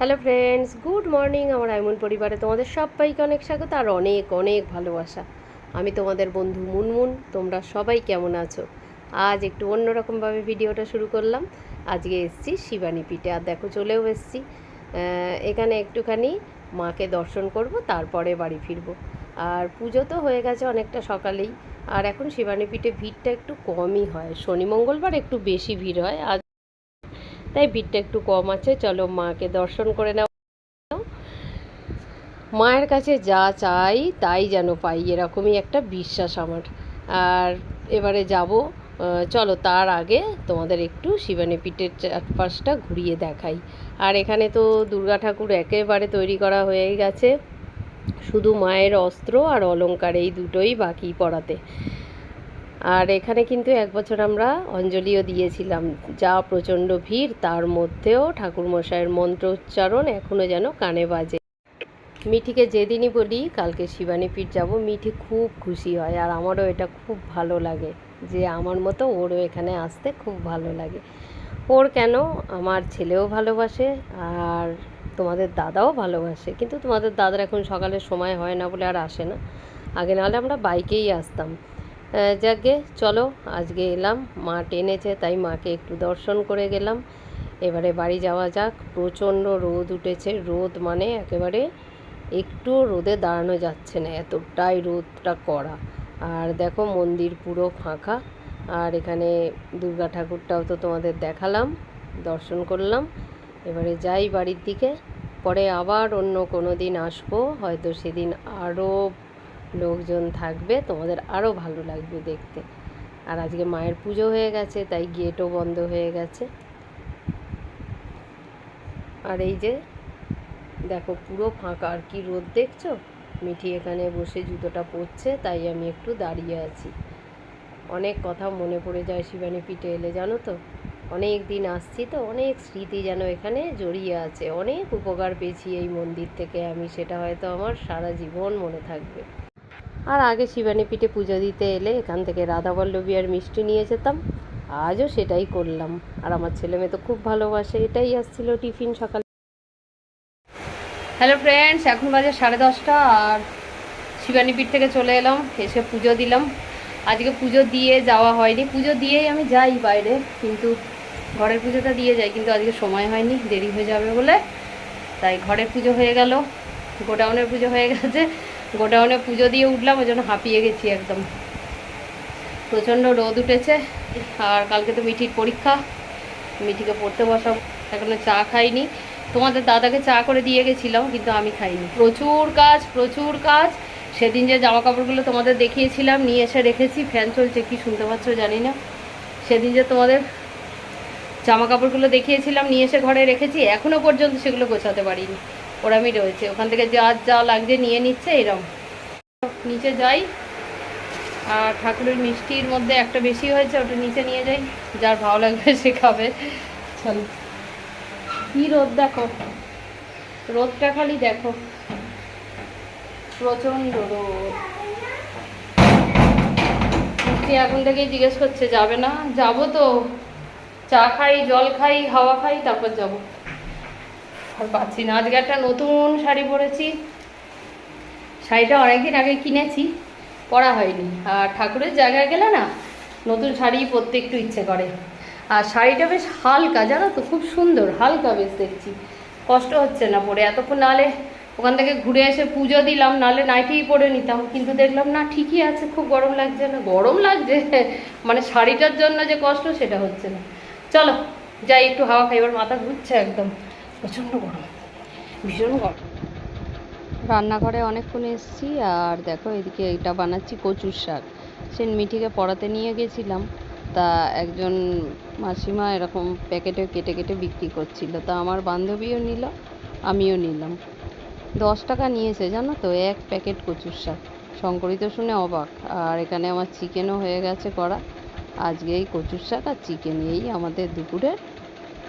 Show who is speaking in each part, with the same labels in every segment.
Speaker 1: Hello friends good morning আমার আইমন পরিবারে তোমাদের সবাইকে অনেক স্বাগত আর অনেক অনেক ভালোবাসা। আমি তোমাদের বন্ধু মুনমুন। তোমরা সবাই কেমন আছো? আজ একটু অন্যরকমভাবে ভিডিওটা শুরু করলাম। আজকে এসছি শিবানী পিঠে। আর দেখো, চলেও এসছি। এখানে একটুখানি মাকে দর্শন করব, তারপরে বাড়ি ফিরবো। আর পুজো তো হয়ে গেছে অনেকটা সকালেই। আর এখন শিবানী পিঠে ভিড়টা একটু কমই হয়। শনি মঙ্গলবার একটু বেশি ভিড় হয়। আজ তাই ভিড়টা একটু কম আছে। চলো মাকে দর্শন করে নাও। মায়ের কাছে যা চাই তাই যেন পাই, এরকমই একটা বিশ্বাস আমার। আর এবারে যাব চলো তার আগে তোমাদের একটু শিবানী পিঠের চারপাশটা ঘুরিয়ে দেখাই। আর এখানে তো দুর্গা ঠাকুর একেবারে তৈরি করা হয়ে গেছে। শুধু মায়ের অস্ত্র আর অলংকার এই দুটোই বাকি পড়াতে। আর এখানে কিন্তু এক বছর আমরা অঞ্জলিও দিয়েছিলাম। যা প্রচণ্ড ভিড়, তার মধ্যেও ঠাকুরমশাইয়ের মন্ত্র উচ্চারণ এখনও যেন কানে বাজে। মিঠিকে যেদিনই বলি, কালকে শিবানী পীঠ যাব, মিঠি খুব খুশি হয় আর আমারও এটা খুব ভালো লাগে যে আমার মতো ওরও এখানে আসতে খুব ভালো লাগে। ওর কেন? আমার ছেলেও ভালোবাসে আর তোমাদের দাদাও ভালোবাসে। কিন্তু তোমাদের দাদার এখন সকালে সময় হয় না বলে আর আসে না। আগে নাহলে আমরা বাইকেই আসতাম। যাকগে চলো, আজকে এলাম। মা টেনেছে, তাই মাকে একটু দর্শন করে গেলাম। এবারে বাড়ি যাওয়া যাক। প্রচণ্ড রোদ উঠেছে। রোদ মানে একেবারে একটু রোদে দাঁড়ানো যাচ্ছে না, এতটাই রোদটা কড়া। আর দেখো, মন্দির পুরো ফাঁকা। আর এখানে দুর্গা ঠাকুরটাও তো তোমাদের দেখালাম, দর্শন করলাম। এবারে যাই বাড়ির দিকে। পরে আবার অন্য কোনো দিন আসব। হয়তো সেদিন আরও লোকজন থাকবে, তোমাদের আরও ভালো লাগবে দেখতে। আর আজকে মায়ের পুজো হয়ে গেছে, তাই গেটও বন্ধ হয়ে গেছে। আর এই যে, দেখো পুরো ফাঁকা, আর কি রোদ দেখছ? মিঠি এখানে বসে জুতোটা পরছে, তাই আমি একটু দাঁড়িয়ে আছি। অনেক কথা মনে পড়ে যায় শিবানী পিঠে এলে, জানো তো? অনেক দিন আসছি তো, অনেক স্মৃতি যেন এখানে জড়িয়ে আছে। অনেক উপকার পেয়েছি এই মন্দির থেকে আমি, সেটা হয়তো আমার সারা জীবন মনে থাকবে। আর আগে শিবানী পিঠে পুজো দিতে এলে এখান থেকে রাধাবল্লভী আর মিষ্টি নিয়ে যেতাম। আজও সেটাই করলাম। আর আমার ছেলে মেয়ে তো খুব ভালোবাসে, এটাই আসছিল টিফিন সকাল। হ্যালো ফ্রেন্ডস, এখন বাজে সাড়ে দশটা আর শিবানী পীঠ থেকে চলে এলাম, এসে পুজো দিলাম। আজকে পুজো দিয়ে যাওয়া হয়নি। পুজো দিয়েই আমি যাই বাইরে, কিন্তু ঘরের পুজোটা দিয়ে যাই, কিন্তু আজকে সময় হয়নি, দেরি হয়ে যাবে বলে। তাই ঘরের পুজো হয়ে গেল, গোডাউনের পুজো হয়ে গেছে। গোডাউনে পুজো দিয়ে উঠলাম, ওই জন্য হাঁপিয়ে গেছি একদম। প্রচণ্ড রোদ উঠেছে, আর কালকে তো মিঠির পরীক্ষা। মিঠিকে পড়তে বসাবো, এখনও চা খাইনি। তোমাদের দাদাকে চা করে দিয়ে গেছিলাম, কিন্তু আমি খাইনি। প্রচুর কাজ প্রচুর কাজ। সেদিন যে জামা কাপড়গুলো তোমাদের দেখিয়েছিলাম, নিয়ে এসে রেখেছি। ফ্যান চলছে, কি শুনতে পাচ্ছ জানি না। সেদিন যে তোমাদের জামা কাপড়গুলো দেখিয়েছিলাম, নিয়ে এসে ঘরে রেখেছি এখনও পর্যন্ত সেগুলো গোছাতে পারিনি। ওরামই রয়েছে। ওখান থেকে যা যা লাগছে নিয়ে নিচ্ছে এরম। নিচে যাই। আর ঠাকুরের মিষ্টির মধ্যে একটা বেশি হয়েছে, ওটা নিচে নিয়ে যাই। যার ভালো লাগবে সে খাবে। চলো। কি রোদ দেখো। রোদটা খালি দেখো। প্রচণ্ড রোদ। এখন থেকেই জিজ্ঞেস করছে, যাবে না? যাব তো। চা খাই, জল খাই, হাওয়া খাই, তারপর যাব। আর পাচ্ছি না। আজকে একটা নতুন শাড়ি পরেছি। শাড়িটা অনেকদিন আগে কিনেছি, পরা হয়নি। আর ঠাকুরের জায়গায় গেলে না, নতুন শাড়ি পরতে একটু ইচ্ছে করে। আর শাড়িটা বেশ হালকা, জানো তো, খুব সুন্দর, হালকা বেশ দেখছি। কষ্ট হচ্ছে না পরে, এতক্ষণ নালে ওখান থেকে ঘুরে এসে পুজো দিলাম নালে নাইটিই পরে নিতাম। কিন্তু দেখলাম না, ঠিকই আছে, খুব গরম লাগছে না। গরম লাগছে? মানে শাড়িটার জন্য যে কষ্ট, সেটা হচ্ছে না। চলো, যাই, একটু হাওয়া খাইবার মাথা ঘুরছে একদম। গরম, ভীষণ গরম। রান্নাঘরে অনেকক্ষণ এসেছি আর দেখো এদিকে এটা বানাচ্ছি কচুর শাক। সে মিঠিকে পড়াতে নিয়ে গেছিলাম, তা একজন মাসিমা এরকম প্যাকেটে কেটে কেটে বিক্রি করছিল, তা আমার বান্ধবীও নিল, আমিও নিলাম। দশ টাকা নিয়েছে, জানো তো, এক প্যাকেট কচুর শাক। শঙ্করিত শুনে অবাক, আর এখানে আমার চিকেনও হয়ে গেছে করা আজকে এই কচুর শাক আর চিকেন এই আমাদের দুপুরের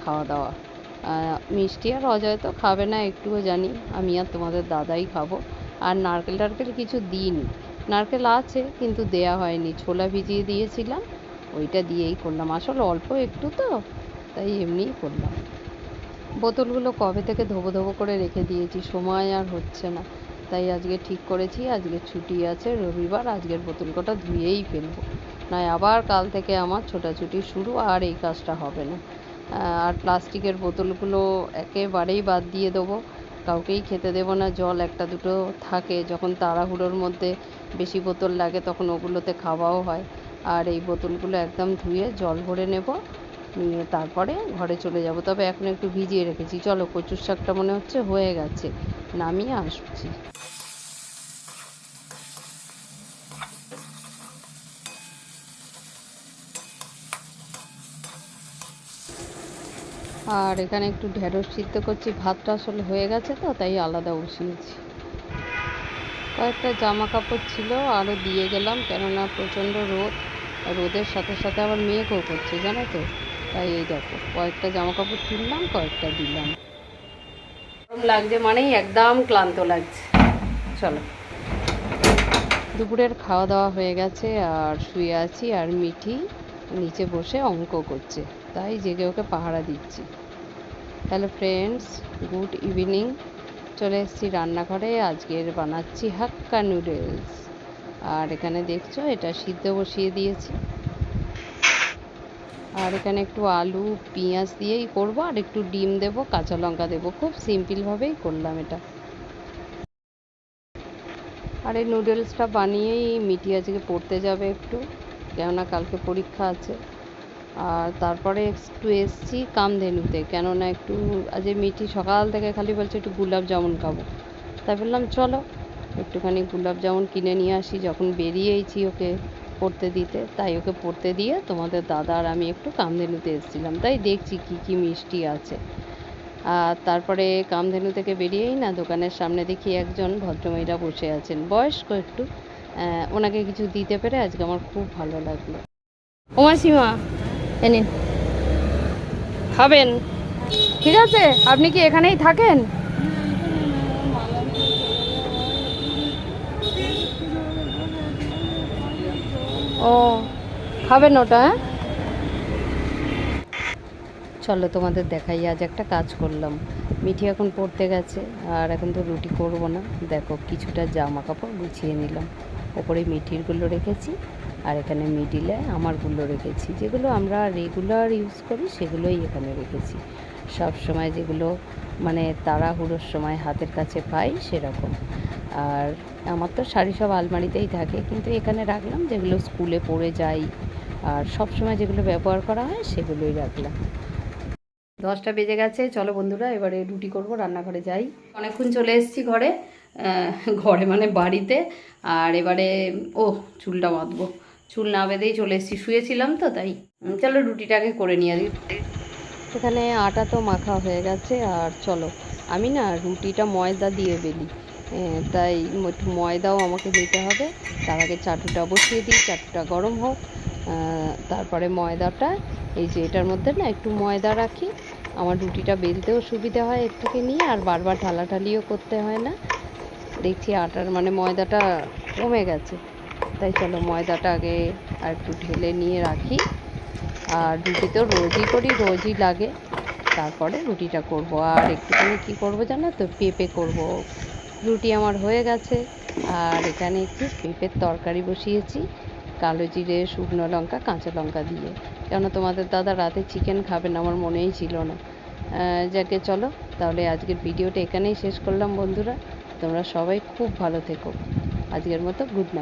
Speaker 1: খাওয়া দাওয়া। মিষ্টি আর অজয় তো খাবে না, একটুও জানি। আমি আর তোমাদের দাদাই খাব। আর নারকেল টারকেল কিছু দিইনি। নারকেল আছে, কিন্তু দেয়া হয়নি। ছোলা ভিজিয়ে দিয়েছিলাম, ওইটা দিয়েই করলাম। আসলে অল্প একটু তো, তাই এমনিই করলাম। বোতলগুলো কবে থেকে ধোবো ধোবো করে রেখে দিয়েছি, সময় আর হচ্ছে না। তাই আজকে ঠিক করেছি, আজকে ছুটি আছে, রবিবার আজকের বোতল কটা ধুয়েই ফেলব। নয়, আবার কাল থেকে আমার ছোটাছুটি শুরু, আর এই কাজটা হবে না। আর প্লাস্টিকের বোতলগুলো একেবারেই বাদ দিয়ে দেবো। কাউকেই খেতে দেবো না, জল একটা দুটো থাকে। যখন তাড়াহুড়োর মধ্যে বেশি বোতল লাগে, তখন ওগুলোতে খাওয়াও হয়। আর এই বোতলগুলো একদম ধুয়ে জল ভরে নেব। নিয়ে তারপরে ঘরে চলে যাব। তবে এখন একটু ভিজিয়ে রেখেছি। চলো কচুর শাকটা মনে হচ্ছে হয়ে গেছে। নামিয়ে আসছি। আর এখানে একটু ঢেঁড়স সিদ্ধ করছি, ভাতটা আসলে হয়ে গেছে তো, তাই আলাদা বসিয়েছি কয়েকটা জামা কাপড় ছিল, আরও দিয়ে গেলাম, কেননা প্রচণ্ড রোদ রোদের সাথে সাথে আবার মেঘও করছে, জানো তো? তাই এই দেখো, কয়েকটা জামা কাপড় তুললাম, কয়েকটা দিলাম। গরম লাগছে মানেই একদম ক্লান্ত লাগছে। চলো। দুপুরের খাওয়া দাওয়া হয়ে গেছে, আর শুয়ে আছি, আর মিঠি নিচে বসে অঙ্ক করছে, তাই জেগে ওকে পাহারা দিচ্ছি। হ্যালো ফ্রেন্ডস গুড ইভিনিং চলে এসেছি রান্নাঘরে আজকের বানাচ্ছি হাক্কা নুডলস আর এখানে দেখছ, এটা সিদ্ধ বসিয়ে দিয়েছি। আর এখানে একটু আলু, পেঁয়াজ দিয়েই করব, আর একটু ডিম দেব, কাঁচা লঙ্কা দেবো। খুব সিম্পলভাবেই করলাম এটা। আর এই নুডলসটা বানিয়েই মিটি আজকে পড়তে যাবে একটু, কেননা কালকে পরীক্ষা আছে। আর তারপরে একটু এসছি কামধেনুতে। কেননা একটু আজ মিটি সকাল থেকে খালি বলছে একটু গোলাপ জামুন খাব। তাই বললাম, চলো, একটুখানি গোলাপ জামুন কিনে নিয়ে আসি। যখন বেরিয়েইছি ওকে পড়তে দিতে, তাই ওকে পড়তে দিয়ে তোমাদের দাদা আর আমি একটু কামধেনুতে এসেছিলাম। তাই দেখছি কি কি মিষ্টি আছে। আর তারপরে কামধেনু থেকে বেরিয়েই না, দোকানের সামনে দেখি একজন ভদ্রমহিলা বসে আছেন। বয়স্ক একটু। ওনাকে কিছু দিতে পেরে আজকে আমার খুব ভালো লাগল। ওমা সীমা এনে খাবেন? ঠিক আছে, আপনি কি এখানেই থাকেন? ও, খাবেন ওটা হ্যাঁ? চলো তোমাদের দেখাই, আজ একটা কাজ করলাম। মিঠি এখন পড়তে গেছে, আর এখন তো রুটি করব না। দেখো, কিছুটা জামা কাপড় গুছিয়ে নিলাম। ওপরে মিঠিরগুলো রেখেছি। আর এখানে মিডিলে আমারগুলো রেখেছি। যেগুলো আমরা রেগুলার ইউজ করি, সেগুলোই এখানে রেখেছি। সব সময় যেগুলো মানে তাড়াহুড়োর সময় হাতের কাছে পাই, সেরকম। আর আমার তো শাড়ি সব আলমারিতেই থাকে, কিন্তু এখানে রাখলাম যেগুলো স্কুলে পড়ে যাই। আর সব সময় যেগুলো ব্যবহার করা হয়, সেগুলোই রাখলাম। দশটা বেজে গেছে, চলো বন্ধুরা, এবারে রুটি করব, রান্নাঘরে যাই। অনেকক্ষণ চলে এসেছি ঘরে ঘরে মানে বাড়িতে। আর এবারে ও চুলটা বাঁধবো। চুল না বেঁধেই চলে এসেছি। শুয়েছিলাম তো, তাই। চলো রুটিটাকে করে নিয়ে দিই এখানে আটা তো মাখা হয়ে গেছে, আর চলো। আমি না রুটিটা ময়দা দিয়ে বেলি। তাই একটু ময়দাও আমাকে দিতে হবে। তার আগে চাটুটা বসিয়ে দিই, চাটুটা গরম হোক। তারপরে ময়দাটা, এই যে এটার মধ্যে না একটু ময়দা রাখি। আমার রুটিটা বেলতেও সুবিধা হয় এর থেকে নিয়ে, আর বারবার ঢালাঢালিও করতে হয় না। দেখছি আটার মানে ময়দাটা কমে গেছে। তাই চলো ময়দাটা আগে আর একটু ঢেলে নিয়ে রাখি। আর রুটি তো রোজই করি, রোজই লাগে। তারপরে রুটিটা করব। আর একটুখানি কী করব জানো তো? পেঁপে করব। রুটি আমার হয়ে গেছে। আর এখানে একটু পেঁপের তরকারি বসিয়েছি। কালো জিরে, শুকনো লঙ্কা, কাঁচা লঙ্কা দিয়ে। কেন তোমাদের দাদা রাতে চিকেন খাবে না, আমার মনেই ছিল না। যাকে চলো, তাহলে আজকের ভিডিওটা এখানেই শেষ করলাম বন্ধুরা। তোমরা সবাই খুব ভালো থেকো। আজকের মতো গুড নাইট